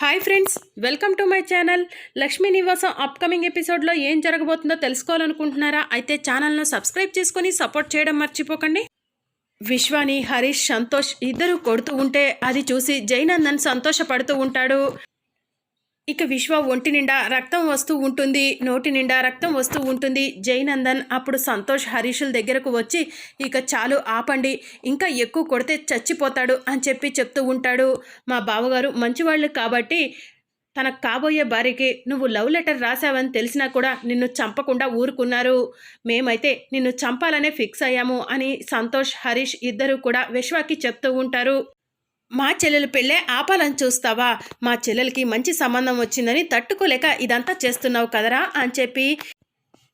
Hi friends welcome to my channel. Lakshmi Nivasam upcoming ఎపిసోడ్లో ఏం జరగబోతుందో తెలుసుకోవాలనుకుంటున్నారా? అయితే ఛానల్ను సబ్స్క్రైబ్ చేసుకొని సపోర్ట్ చేయడం మర్చిపోకండి. విశ్వాని హరీష్ సంతోష్ ఇద్దరు కొడుతూ ఉంటే అది చూసి జైనందన్ సంతోషపడుతూ ఉంటాడు. ఇక విశ్వ ఒంటి నిండా రక్తం వస్తూ ఉంటుంది నోటి నిండా రక్తం వస్తూ ఉంటుంది. జైనందన్ అప్పుడు సంతోష్ హరీషుల దగ్గరకు వచ్చి ఇక చాలు ఆపండి ఇంకా ఎక్కువ కొడితే చచ్చిపోతాడు అని చెప్పి చెప్తూ ఉంటాడు. మా బావగారు మంచివాళ్ళు కాబట్టి తనకు కాబోయే భార్యకి నువ్వు లవ్ లెటర్ రాసావని తెలిసినా కూడా నిన్ను చంపకుండా ఊరుకున్నారు. మేమైతే నిన్ను చంపాలనే ఫిక్స్ అయ్యాము అని సంతోష్ హరీష్ ఇద్దరు కూడా విశ్వాకి చెప్తూ ఉంటారు. మా చెల్లెలు పెళ్ళే ఆపాలని చూస్తావా? మా చెల్లెలకి మంచి సంబంధం వచ్చిందని తట్టుకోలేక ఇదంతా చేస్తున్నావు కదరా అని చెప్పి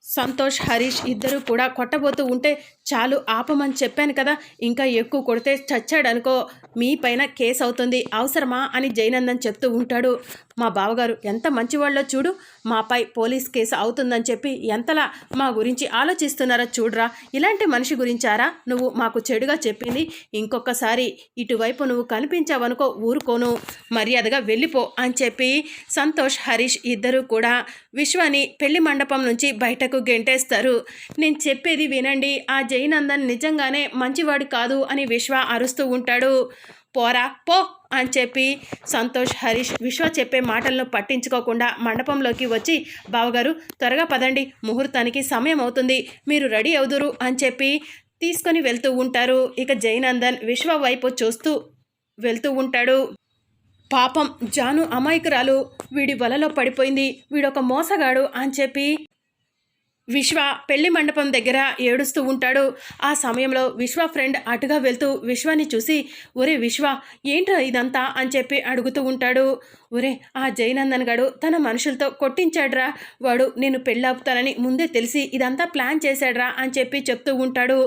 సంతోష్ హరీష్ ఇద్దరు కూడా కొట్టబోతూ ఉంటే చాలు ఆపమని చెప్పాను కదా. ఇంకా ఎక్కువ కొడితే చచ్చాడనుకో మీ పైన కేసు అవుతుంది. అవసరమా అని జైనందన్ చెప్తూ ఉంటాడు. మా బావగారు ఎంత మంచివాళ్ళో చూడు. మాపై పోలీస్ కేసు అవుతుందని చెప్పి ఎంతలా మా గురించి ఆలోచిస్తున్నారో చూడరా. ఇలాంటి మనిషి గురించారా? నువ్వు మాకు చెడుగా చెప్పింది. ఇంకొకసారి ఇటువైపు నువ్వు కనిపించావనుకో ఊరుకోను. మర్యాదగా వెళ్ళిపో అని చెప్పి సంతోష్ హరీష్ ఇద్దరు కూడా విశ్వాని పెళ్ళి మండపం నుంచి బయటకు గెంటేస్తారు. నేను చెప్పేది వినండి. ఆ జైనందన్ నిజంగానే మంచివాడు కాదు అని విశ్వ అరుస్తూ ఉంటాడు. పోరా పో అని చెప్పి సంతోష్ హరీష్ విశ్వ చెప్పే మాటలను పట్టించుకోకుండా మండపంలోకి వచ్చి బావగారు త్వరగా పదండి. ముహూర్తానికి సమయం అవుతుంది. మీరు రెడీ అవుదురు అని చెప్పి తీసుకొని వెళ్తూ ఉంటారు. ఇక జైనందన్ విశ్వ వైపు చూస్తూ వెళ్తూ ఉంటాడు. పాపం జాను అమాయకురాలు. వీడి వలలో పడిపోయింది. వీడొక మోసగాడు అని చెప్పి విశ్వ పెళ్ళి మండపం దగ్గర ఏడుస్తూ ఉంటాడు. ఆ సమయంలో విశ్వ ఫ్రెండ్ అటుగా వెళ్తూ విశ్వాన్ని చూసి ఒరే విశ్వ ఏంట్రా ఇదంతా? అని చెప్పి అడుగుతూ ఉంటాడు. ఒరే ఆ జైనందన్ గడు తన మనుషులతో కొట్టించాడ్రా. వాడు నేను పెళ్ళాపుతానని ముందే తెలిసి ఇదంతా ప్లాన్ చేశాడ్రా అని చెప్పి చెప్తూ ఉంటాడు.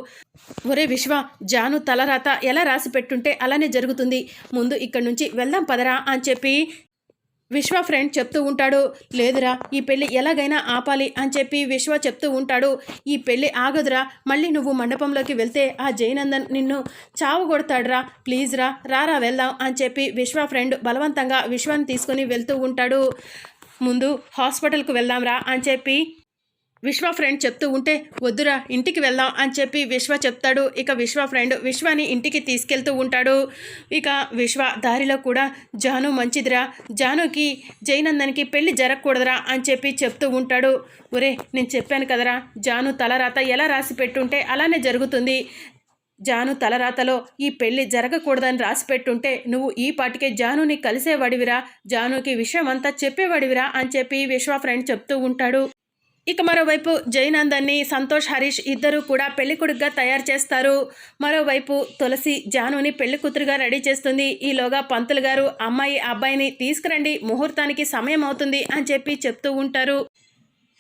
ఒరే విశ్వ జాను తలరాత ఎలా రాసి పెట్టుంటే అలానే జరుగుతుంది. ముందు ఇక్కడి నుంచి వెళ్దాం పదరా అని చెప్పి విశ్వ ఫ్రెండ్ చెప్తూ ఉంటాడు లేదురా ఈ పెళ్ళి ఎలాగైనా ఆపాలి అని చెప్పి విశ్వ చెప్తూ ఉంటాడు. ఈ పెళ్ళి ఆగదురా మళ్ళీ నువ్వు మండపంలోకి వెళ్తే ఆ జయనందన్ నిన్ను చావు కొడతాడురా ప్లీజ్ రా రారా వెళ్దాం అని చెప్పి విశ్వ ఫ్రెండ్ బలవంతంగా విశ్వాన్ని తీసుకొని వెళ్తూ ఉంటాడు. ముందు హాస్పిటల్కి వెళ్దాంరా అని చెప్పి విశ్వ ఫ్రెండ్ చెప్తూ ఉంటే వద్దురా ఇంటికి వెళ్దాం అని చెప్పి విశ్వ చెప్తాడు. ఇక విశ్వ ఫ్రెండ్ విశ్వని ఇంటికి తీసుకెళ్తూ ఉంటాడు. ఇక విశ్వ దారిలో కూడా జాను మంచిదిరా. జానుకి జైనందన్కి పెళ్ళి జరగకూడదురా అని చెప్పి చెప్తూ ఉంటాడు. ఒరే నేను చెప్పాను కదరా జాను తలరాత ఎలా రాసి పెట్టుంటే అలానే జరుగుతుంది. జాను తలరాతలో ఈ పెళ్ళి జరగకూడదని రాసి పెట్టుంటే నువ్వు ఈ పాటికే జానుని కలిసేవాడివిరా. జానుకి విషయం అంతా చెప్పేవాడివిరా అని చెప్పి విశ్వ ఫ్రెండ్ చెప్తూ ఉంటాడు. ఇక మరోవైపు జైనందన్ని సంతోష్ హరీష్ ఇద్దరు కూడా పెళ్ళి కొడుకుగా తయారు చేస్తారు. మరోవైపు తులసి జానుని పెళ్ళి కూతురుగా రెడీ చేస్తుంది. ఈలోగా పంతులు గారు అమ్మాయి అబ్బాయిని తీసుకురండి. ముహూర్తానికి సమయం అవుతుంది అని చెప్పి చెప్తూ ఉంటారు.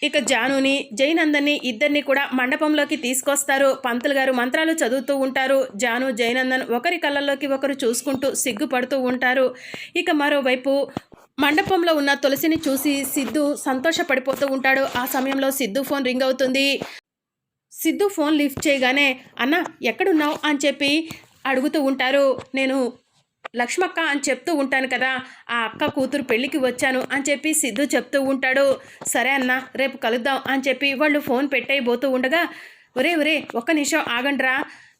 ఇక జానుని జైనందన్ని ఇద్దరిని కూడా మండపంలోకి తీసుకొస్తారు. పంతులు గారు మంత్రాలు చదువుతూ ఉంటారు. జాను జయనందన్ ఒకరి కళ్ళల్లోకి ఒకరు చూసుకుంటూ సిగ్గుపడుతూ ఉంటారు. ఇక మరోవైపు మండపంలో ఉన్న తులసిని చూసి సిద్ధు సంతోషపడిపోతూ ఉంటాడు. ఆ సమయంలో సిద్ధు ఫోన్ రింగ్ అవుతుంది. సిద్ధు ఫోన్ లిఫ్ట్ చేయగానే అన్న ఎక్కడున్నావు? అని చెప్పి అడుగుతూ ఉంటారు. నేను లక్ష్మక్క అని చెప్తూ ఉంటాను కదా ఆ అక్క కూతురు పెళ్ళికి వచ్చాను అని చెప్పి సిద్ధు చెప్తూ ఉంటాడు. సరే అన్న రేపు కలుద్దాం అని చెప్పి వాళ్ళు ఫోన్ పెట్టేయబోతూ ఉండగా ఒరే ఒరే ఒక్క నిమిషం ఆగండ్రా.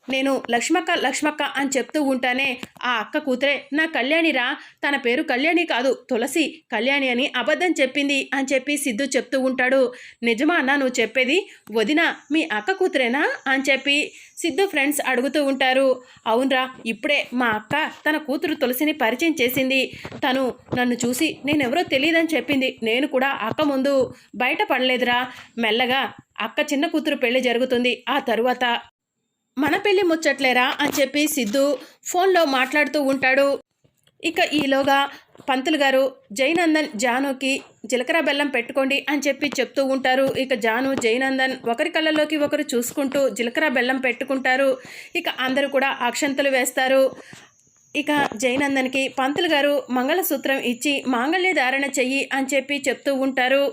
నేను లక్ష్మక్క లక్ష్మక్క అని చెప్తూ ఉంటానే ఆ అక్క కూతురే నా కళ్యాణిరా తన పేరు కళ్యాణి కాదు తులసి కళ్యాణి అని అబద్ధం చెప్పింది అని చెప్పి సిద్ధు చెప్తూ ఉంటాడు. నిజమా అన్న నువ్వు చెప్పేది వదిన మీ అక్క కూతురేనా? అని చెప్పి సిద్ధు ఫ్రెండ్స్ అడుగుతూ ఉంటారు. అవునరా ఇప్పుడే మా అక్క తన కూతురు తులసిని పరిచయం చేసింది. తను నన్ను చూసి నేనెవరో తెలియదని చెప్పింది. నేను కూడా అక్క ముందు బయట పడలేదురా. మెల్లగా అక్క చిన్న కూతురు పెళ్ళి జరుగుతుంది. ఆ తరువాత మన పెళ్ళి ముచ్చట్లేరా అని చెప్పి సిద్ధు ఫోన్లో మాట్లాడుతూ ఉంటాడు. ఇక ఈలోగా పంతులు గారు జైనందన్ జానుకి జీలకర్ర బెల్లం పెట్టుకోండి అని చెప్పి చెప్తూ ఉంటారు. ఇక జాను జైనందన్ ఒకరి కళ్ళలోకి ఒకరు చూసుకుంటూ జీలకర్ర బెల్లం పెట్టుకుంటారు. ఇక అందరూ కూడా అక్షంతలు వేస్తారు. ఇక జైనందన్కి పంతులు గారు మంగళసూత్రం ఇచ్చి మాంగళ్య ధారణ చెయ్యి అని చెప్పి చెప్తూ ఉంటారు.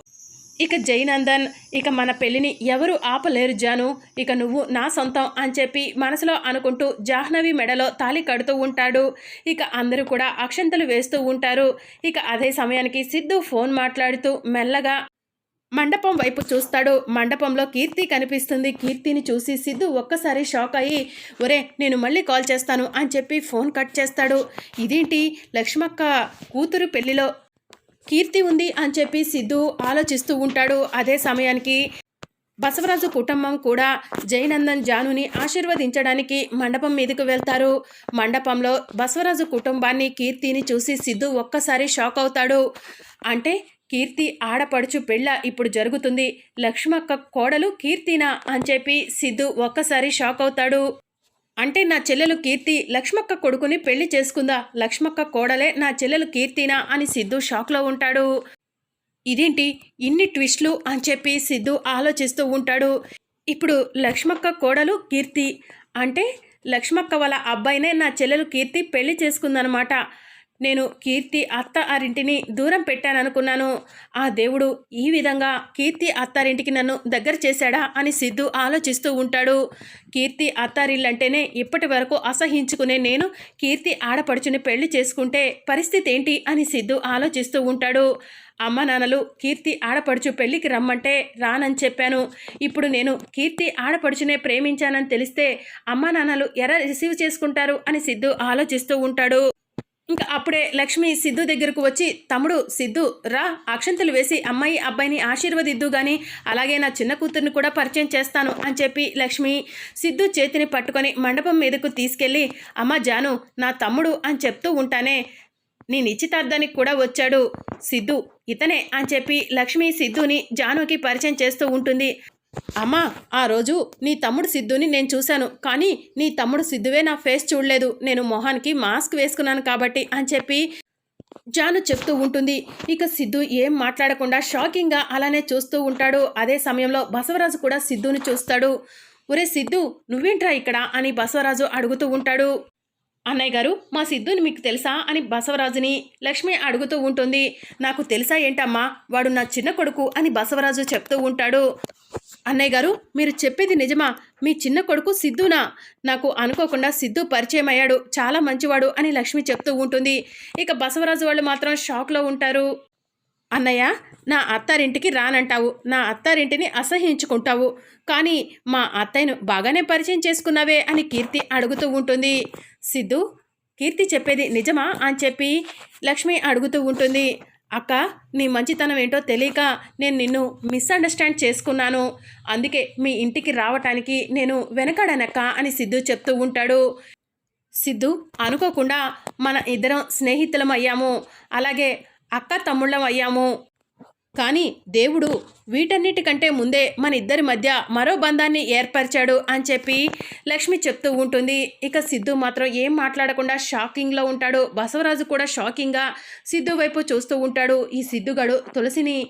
ఇక జైనందన్ ఇక మన పెళ్ళిని ఎవరు ఆపలేరు జాను ఇక నువ్వు నా సొంతం అని చెప్పి మనసులో అనుకుంటూ జాహ్నవి మెడలో తాళి కడుతూ ఉంటాడు. ఇక అందరూ కూడా అక్షంతలు వేస్తూ ఉంటారు. ఇక అదే సమయానికి సిద్ధు ఫోన్ మాట్లాడుతూ మెల్లగా మండపం వైపు చూస్తాడు. మండపంలో కీర్తి కనిపిస్తుంది. కీర్తిని చూసి సిద్ధు ఒక్కసారి షాక్ అయ్యి ఒరే నేను మళ్ళీ కాల్ చేస్తాను అని చెప్పి ఫోన్ కట్ చేస్తాడు. ఇదేంటి? లక్ష్మక్క కూతురు పెళ్ళిలో కీర్తి ఉంది అని చెప్పి సిద్ధు ఆలోచిస్తూ ఉంటాడు. అదే సమయానికి బసవరాజు కుటుంబం కూడా జయనందన్ జానుని ఆశీర్వదించడానికి మండపం మీదకు వెళ్తారు. మండపంలో బసవరాజు కుటుంబాన్ని కీర్తిని చూసి సిద్ధు ఒక్కసారి షాక్ అవుతాడు. అంటే కీర్తి ఆడపడుచు పెళ్ళ ఇప్పుడు జరుగుతుంది. లక్ష్మక్క కోడలు కీర్తినా అని చెప్పి సిద్ధు ఒక్కసారి షాక్ అవుతాడు. అంటే నా చెల్లెలు కీర్తి లక్ష్మక్క కొడుకుని పెళ్ళి చేసుకుందా? లక్ష్మక్క కోడలే నా చెల్లెలు కీర్తినా? అని సిద్ధు షాక్లో ఉంటాడు. ఇదేంటి? ఇన్ని ట్విస్ట్లు అని చెప్పి సిద్ధు ఆలోచిస్తూ ఉంటాడు. ఇప్పుడు లక్ష్మక్క కోడలు కీర్తి అంటే లక్ష్మక్క వాళ్ళ అబ్బాయినే నా చెల్లెలు కీర్తి పెళ్ళి చేసుకుందనమాట. నేను కీర్తి అత్త ఆరింటిని దూరం పెట్టాననుకున్నాను. ఆ దేవుడు ఈ విధంగా కీర్తి అత్తారింటికి నన్ను దగ్గర చేశాడా అని సిద్ధు ఆలోచిస్తూ ఉంటాడు. కీర్తి అత్తారిల్లంటేనే ఇప్పటి వరకు అసహించుకునే నేను కీర్తి ఆడపడుచుని పెళ్ళి చేసుకుంటే పరిస్థితి ఏంటి అని సిద్ధు ఆలోచిస్తూ ఉంటాడు. అమ్మ నాన్నలు కీర్తి ఆడపడుచు పెళ్ళికి రమ్మంటే రానని చెప్పాను. ఇప్పుడు నేను కీర్తి ఆడపడుచునే ప్రేమించానని తెలిస్తే అమ్మ నాన్నలు ఎలా రిసీవ్ చేసుకుంటారు అని సిద్ధు ఆలోచిస్తూ ఉంటాడు. ఇంకా అప్పుడే లక్ష్మి సిద్ధు దగ్గరకు వచ్చి తమ్ముడు సిద్ధు రా. అక్షంతలు వేసి అమ్మాయి అబ్బాయిని ఆశీర్వదిద్దు గాని అలాగే నా చిన్న కూతుర్ని కూడా పరిచయం చేస్తాను అని చెప్పి లక్ష్మి సిద్ధు చేతిని పట్టుకొని మండపం మీదకు తీసుకెళ్ళి అమ్మ జాను నా తమ్ముడు అని చెప్తూ ఉంటానే నీ నిశ్చితార్థానికి కూడా వచ్చాడు సిద్ధు ఇతనే అని చెప్పి లక్ష్మి సిద్ధుని జానుకి పరిచయం చేస్తూ ఉంటుంది. అమ్మా ఆ రోజు నీ తమ్ముడు సిద్ధుని నేను చూశాను. కానీ నీ తమ్ముడు సిద్ధువే నా ఫేస్ చూడలేదు. నేను మొహానికి మాస్క్ వేసుకున్నాను కాబట్టి అని చెప్పి జాను చెప్తూ ఉంటుంది. ఇక సిద్ధు ఏం మాట్లాడకుండా షాకింగ్గా అలానే చూస్తూ ఉంటాడు. అదే సమయంలో బసవరాజు కూడా సిద్ధుని చూస్తాడు. ఒరే సిద్ధు నువ్వేంట్రా ఇక్కడ? అని బసవరాజు అడుగుతూ ఉంటాడు. అన్నయ్య గారు మా సిద్ధుని మీకు తెలుసా? అని బసవరాజుని లక్ష్మి అడుగుతూ ఉంటుంది. నాకు తెలుసా ఏంటమ్మా? వాడు నా చిన్న కొడుకు అని బసవరాజు చెప్తూ ఉంటాడు. అన్నయ్య గారు మీరు చెప్పేది నిజమా? మీ చిన్న కొడుకు సిద్ధునా? నాకు అనుకోకుండా సిద్ధు పరిచయం అయ్యాడు చాలా మంచివాడు అని లక్ష్మి చెప్తూ ఉంటుంది. ఇక బసవరాజు వాళ్ళు మాత్రం షాక్లో ఉంటారు. అన్నయ్య నా అత్తారింటికి రానంటావు. నా అత్తారింటిని అసహించుకుంటావు కానీ మా అత్తయ్యను బాగానే పరిచయం చేసుకున్నావే అని కీర్తి అడుగుతూ ఉంటుంది. సిద్ధు కీర్తి చెప్పేది నిజమా అని చెప్పి లక్ష్మి అడుగుతూ ఉంటుంది. అక్క నీ మంచితనం ఏంటో తెలియక నేను నిన్ను మిస్అండర్స్టాండ్ చేసుకున్నాను. అందుకే మీ ఇంటికి రావటానికి నేను వెనకాడనక్క అని సిద్ధు చెప్తూ ఉంటాడు. సిద్ధు అనుకోకుండా మన ఇద్దరం స్నేహితులం అయ్యాము అలాగే అక్క తమ్ముళ్ళం అయ్యాము కానీ దేవుడు వీటన్నిటికంటే ముందే మన ఇద్దరి మధ్య మరో బంధాన్ని ఏర్పరిచాడు అని చెప్పి లక్ష్మి చెప్తూ ఉంటుంది. ఇక సిద్ధు మాత్రం ఏం మాట్లాడకుండా షాకింగ్లో ఉంటాడు. బసవరాజు కూడా షాకింగ్గా సిద్ధు వైపు చూస్తూ ఉంటాడు. ఈ సిద్ధుగాడు తులసిని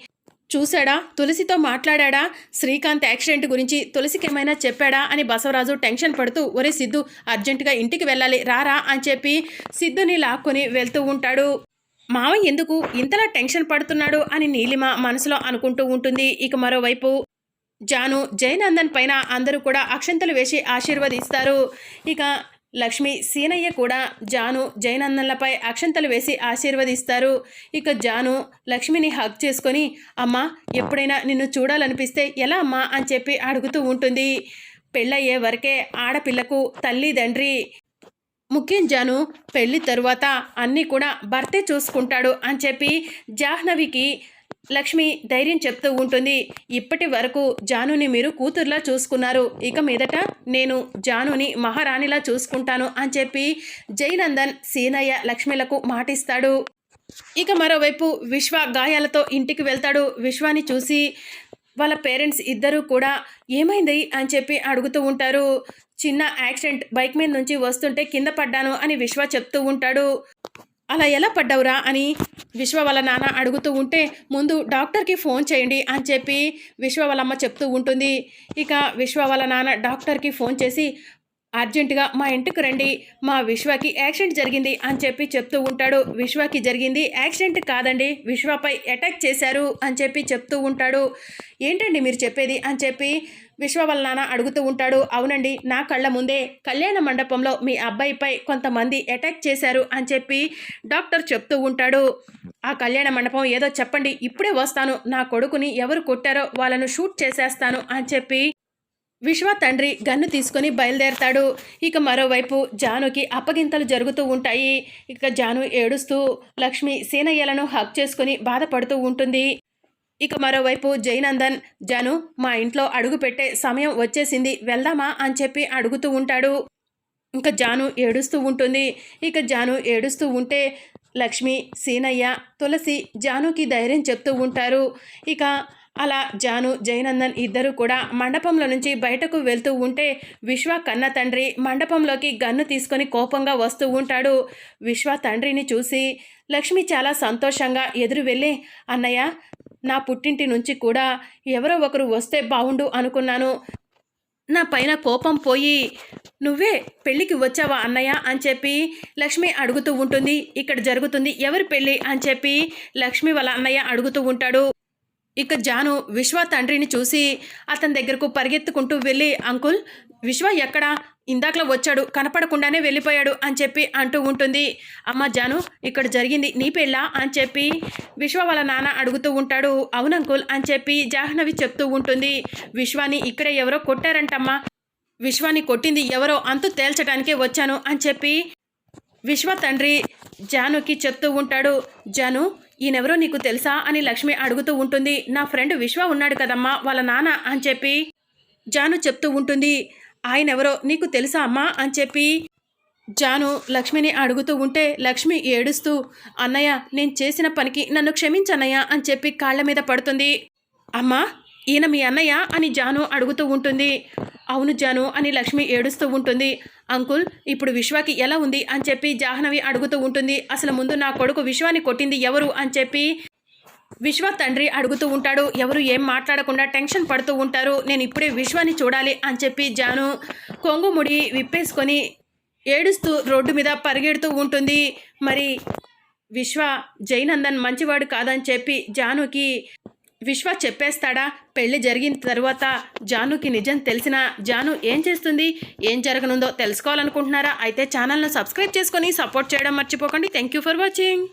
చూశాడా? తులసితో మాట్లాడా శ్రీకాంత్ యాక్సిడెంట్ గురించి తులసికి ఏమైనా చెప్పాడా? అని బసవరాజు టెన్షన్ పడుతూ ఒరే సిద్ధు అర్జెంటుగా ఇంటికి వెళ్ళాలి రారా అని చెప్పి సిద్ధుని లాక్కొని వెళ్తూ ఉంటాడు. మావయ్య ఎందుకు ఇంతలా టెన్షన్ పడుతున్నాడు అని నీలిమ మనసులో అనుకుంటూ ఉంటుంది. ఇక మరోవైపు జాను జయనందన్ పైన అందరూ కూడా అక్షంతలు వేసి ఆశీర్వదిస్తారు. ఇక లక్ష్మి సీనయ్య కూడా జాను జయనందన్లపై అక్షంతలు వేసి ఆశీర్వదిస్తారు. ఇక జాను లక్ష్మిని హగ్ చేసుకొని అమ్మా ఎప్పుడైనా నిన్ను చూడాలనిపిస్తే ఎలా అమ్మా? అని చెప్పి అడుగుతూ ఉంటుంది. పెళ్ళయ్యే వరకే ఆడపిల్లకు తల్లి తండ్రి ముఖ్యం జాను పెళ్ళి తరువాత అన్నీ కూడా భర్తే చూసుకుంటాడు అని చెప్పి జాహ్నవికి లక్ష్మి ధైర్యం చెప్తూ ఉంటుంది. ఇప్పటి వరకు జానుని మీరు కూతురులా చూసుకున్నారు. ఇక మీదట నేను జానుని మహారాణిలా చూసుకుంటాను అని చెప్పి జయనందన్ సీనయ్య లక్ష్మిలకు మాటిస్తాడు. ఇక మరోవైపు విశ్వ గాయాలతో ఇంటికి వెళ్తాడు. విశ్వాని చూసి వాళ్ళ పేరెంట్స్ ఇద్దరూ కూడా ఏమైంది? అని చెప్పి అడుగుతూ ఉంటారు. చిన్న యాక్సిడెంట్ బైక్ మీద నుంచి వస్తుంటే కింద పడ్డాను అని విశ్వ చెప్తూ ఉంటాడు. అలా ఎలా పడ్డావురా? అని విశ్వ వాళ్ళ నాన్న అడుగుతూ ఉంటే ముందు డాక్టర్కి ఫోన్ చేయండి అని చెప్పి విశ్వ వాళ్ళమ్మ చెప్తూ ఉంటుంది. ఇక విశ్వ వాళ్ళ నాన్న డాక్టర్కి ఫోన్ చేసి అర్జెంటుగా మా ఇంటికి రండి మా విశ్వకి యాక్సిడెంట్ జరిగింది అని చెప్పి చెప్తూ ఉంటాడు. విశ్వకి జరిగింది యాక్సిడెంట్ కాదండి విశ్వపై అటాక్ చేశారు అని చెప్పి చెప్తూ ఉంటాడు. ఏంటండి మీరు చెప్పేది? అని చెప్పి విశ్వ నాన్న అడుగుతూ ఉంటాడు అవునండి నా కళ్ళ ముందే కళ్యాణ మండపంలో మీ అబ్బాయిపై కొంతమంది అటాక్ చేశారు అని చెప్పి డాక్టర్ చెప్తూ ఉంటాడు. ఆ కళ్యాణ మండపం ఏదో చెప్పండి ఇప్పుడే వస్తాను. నా కొడుకుని ఎవరు కొట్టారో వాళ్ళను షూట్ చేసేస్తాను అని చెప్పి విశ్వ తండ్రి గన్ను తీసుకొని బయలుదేరతాడు. ఇక మరోవైపు జానుకి అప్పగింతలు జరుగుతూ ఉంటాయి. ఇక జాను ఏడుస్తూ లక్ష్మి సీనయ్యలను హక్ చేసుకొని బాధపడుతూ ఉంటుంది. ఇక మరోవైపు జైనందన్ జాను మా ఇంట్లో అడుగు పెట్టే సమయం వచ్చేసింది వెళ్దామా? అని చెప్పి అడుగుతూ ఉంటాడు. ఇంకా జాను ఏడుస్తూ ఉంటుంది. ఇక జాను ఏడుస్తూ ఉంటే లక్ష్మి సీనయ్య తులసి జానుకి ధైర్యం చెప్తూ ఉంటారు. ఇక అలా జాను జయనందన్ ఇద్దరు కూడా మండపంలో నుంచి బయటకు వెళ్తూ ఉంటే విశ్వ కన్న తండ్రి మండపంలోకి గన్ను తీసుకొని కోపంగా వస్తూ ఉంటాడు. విశ్వ తండ్రిని చూసి లక్ష్మి చాలా సంతోషంగా ఎదురు వెళ్ళి అన్నయ్య నా పుట్టింటి నుంచి కూడా ఎవరో ఒకరు వస్తే బాగుండు అనుకున్నాను. నా పైన కోపం పోయి నువ్వే పెళ్ళికి వచ్చావా అన్నయ్య? అని చెప్పి లక్ష్మి అడుగుతూ ఉంటుంది. ఇక్కడ జరుగుతుంది ఎవరి పెళ్ళి అని చెప్పి లక్ష్మి వాళ్ళ అన్నయ్య అడుగుతూ ఉంటాడు. ఇక జాను విశ్వ తండ్రిని చూసి అతని దగ్గరకు పరిగెత్తుకుంటూ వెళ్ళి అంకుల్ విశ్వ ఎక్కడా? ఇందాకలో వచ్చాడు కనపడకుండానే వెళ్ళిపోయాడు అని చెప్పి అంటూ ఉంటుంది. అమ్మ జాను ఇక్కడ జరిగింది నీ పెళ్ళా? అని చెప్పి విశ్వ వాళ్ళ నాన్న అడుగుతూ ఉంటాడు. అవును అంకుల్ అని చెప్పి జాహ్నవి చెప్తూ ఉంటుంది. విశ్వాని ఇక్కడే ఎవరో కొట్టారంటమ్మా. విశ్వాని కొట్టింది ఎవరో అంతు తేల్చడానికే వచ్చాను అని చెప్పి విశ్వ తండ్రి జానుకి చెప్తూ ఉంటాడు. జాను ఈయనెవరో నీకు తెలుసా అని లక్ష్మి అడుగుతూ ఉంటుంది. నా ఫ్రెండ్ విశ్వ ఉన్నాడు కదమ్మా వాళ్ళ నాన్న అని చెప్పి జాను చెప్తూ ఉంటుంది. ఆయన ఎవరో నీకు తెలుసా అమ్మా అని చెప్పి జాను లక్ష్మిని అడుగుతూ ఉంటే లక్ష్మి ఏడుస్తూ అన్నయ్య నేను చేసిన పనికి నన్ను క్షమించన్నయ్య అని చెప్పి కాళ్ళ మీద పడుతుంది. అమ్మా ఈయన మీ అన్నయ్య అని జాను అడుగుతూ ఉంటుంది. అవును జాను అని లక్ష్మి ఏడుస్తూ ఉంటుంది. అంకుల్ ఇప్పుడు విశ్వాకి ఎలా ఉంది అని చెప్పి జాహ్నవి అడుగుతూ ఉంటుంది. అసలు ముందు నా కొడుకు విశ్వాన్ని కొట్టింది ఎవరు అని చెప్పి విశ్వ తండ్రి అడుగుతూ ఉంటాడు. ఎవరు ఏం మాట్లాడకుండా టెన్షన్ పడుతూ ఉంటారు. నేను ఇప్పుడే విశ్వాన్ని చూడాలి అని చెప్పి జాను కొంగుముడి విప్పేసుకొని ఏడుస్తూ రోడ్డు మీద పరిగెడుతూ ఉంటుంది. మరి విశ్వ జైనందన్ మంచివాడు కాదని చెప్పి జానుకి విశ్వ చెప్పేస్తాడా? పెళ్ళి జరిగిన తర్వాత జానుకి నిజం తెలిసిన జాను ఏం చేస్తుంది? ఏం జరగనుందో తెలుసుకోవాలనుకుంటున్నారా? అయితే ఛానల్ను సబ్స్క్రైబ్ చేసుకొని సపోర్ట్ చేయడం మర్చిపోకండి. Thank you for watching.